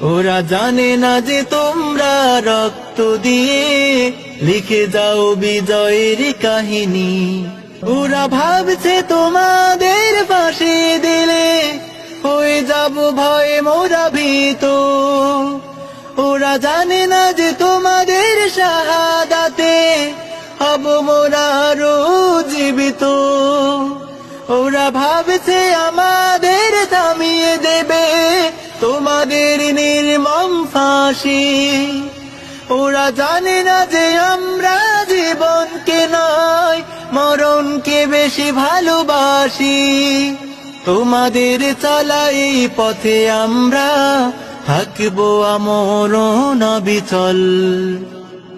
ওরা জানে না যে তোমরা রক্ত দিয়ে লিখে যাও বিজয়ের কাহিনী। ওরা ভাবছে তোমাদের পাশে দিলে হয়ে যাব ভয়ে মোরা ভীত। ওরা জানে না যে তোমাদের শাহাদাতে হব মোরা আরও জীবিত। ওরা ভাবছে দেবে তোমাদের নির্মম ফাঁসি। ওরা জানে না যে আমরা জীবনকে নয়, মরণকে বেশি ভালোবাসি। তোমাদের চালাই পথে আমরা থাকব আমর নবিচল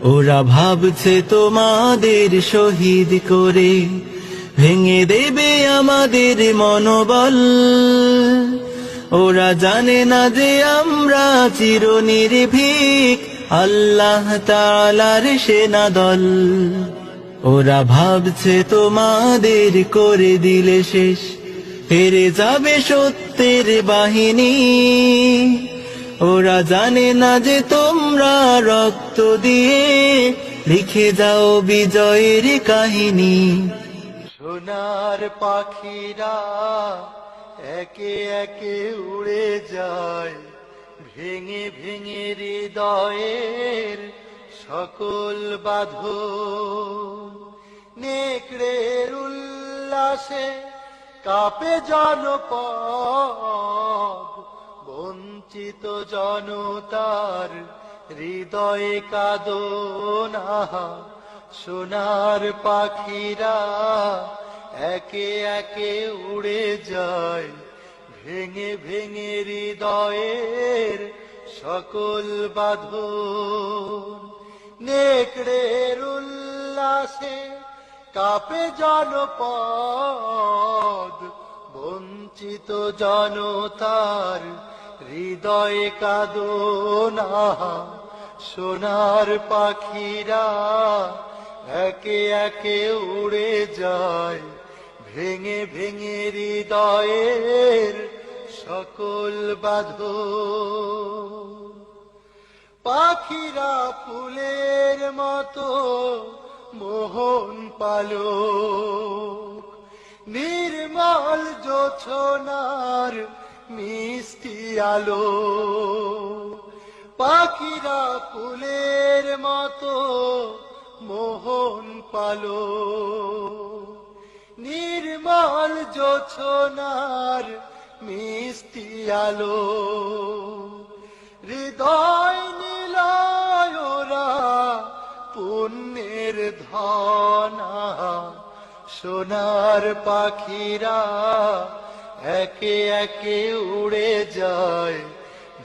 ওরা ভাবছে তোমাদের শহীদ করে ভেঙে দেবে আমাদের মনোবল। ওরা জানে না যে আমরা চির নির্ভীক আল্লাহ তালার সেনা দল ওরা ভাবছে তোমাদের করে দিলে শেষ। হেরে যাবে সত্যের বাহিনী। ওরা জানে না যে তোমরা রক্ত দিয়ে লিখে যাও বিজয়ের কাহিনী। সোনার পাখিরা একে একে উড়ে যায় ভেঙে ভেঙে হৃদয়ের সকল বাঁধন। নেকড়ের উল্লাসে কাপে জনপদ, বঞ্চিত জনতার হৃদয়ে কাদনা সোনার পাখিরা একে একে উড়ে যায়, ভেঙে ভেঙে হৃদয়ের সকল বাঁধন। নেকড়ের উল্লাসে কাপে জনপদ, বঞ্চিত জনতার হৃদয়ে কাদনা। সোনার পাখিরা একে একে উড়ে যায় ভেঙে ভেঙে হৃদয়ের সকল বাঁধন। পাখিরা ফুলের মতো মোহন পালক, নির্মল জোছনার মিষ্টি আলো। পাখিরা ফুলের মতো মোহন পালো জোছনার মিষ্টি আলো। হৃদয় নীলয়রা পুণ্যের ধনা। সোনার পাখিরা একে একে উড়ে যায়।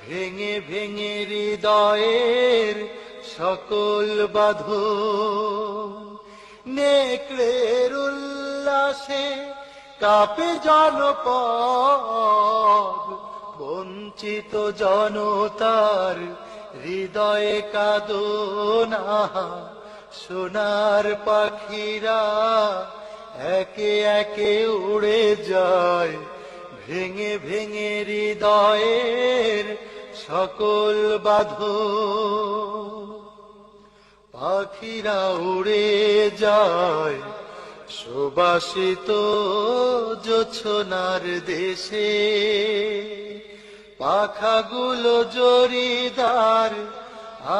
ভেঙে ভেঙে হৃদয়ের সকল বাঁধন নেকড়ের উল্লাসে কাপে জনপদ, বঞ্চিত জনতার হৃদয়ে কাদনা সোনার পাখিরা একে একে উড়ে যায়, ভেঙে ভেঙে হৃদয়ের সকল বাঁধন পাখিরা উড়ে যায় সুবাসিত জোছনার দেশে, পাখাগুলো জরিদার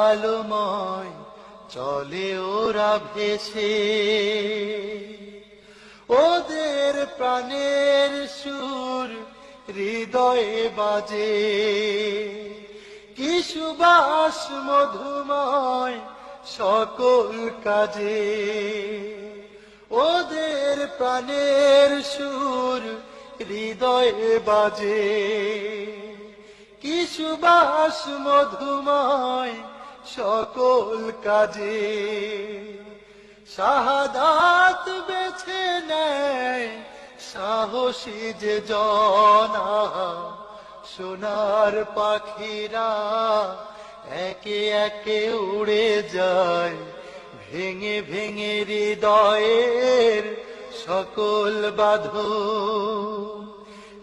আলোময় চলে ওরা ভেসে। ওদের প্রাণের সুর হৃদয়ে বাজে, কি সুবাস মধুময় সকল কাজে। ওদের প্রাণের সুর হৃদয়ে বাজে। কি সুবাস মধুময় সকল কাজে। শাহাদাত বেছে নেয় সাহসী যে জনা। সোনার পাখিরা একে একে উড়ে যায়। ভেঙে ভেঙে হৃদয়ের সকল বাঁধন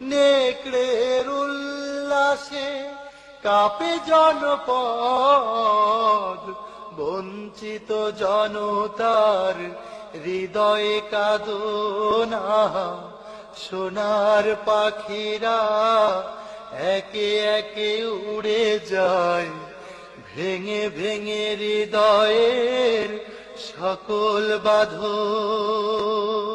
নেকড়ের উল্লাসে কাপে জনপদ, বঞ্চিত জনতার হৃদয়ে কাদনা। সোনার পাখিরা একে একে উড়ে যায়, ভেঙে ভেঙে হৃদয়ের সকল বাঁধন।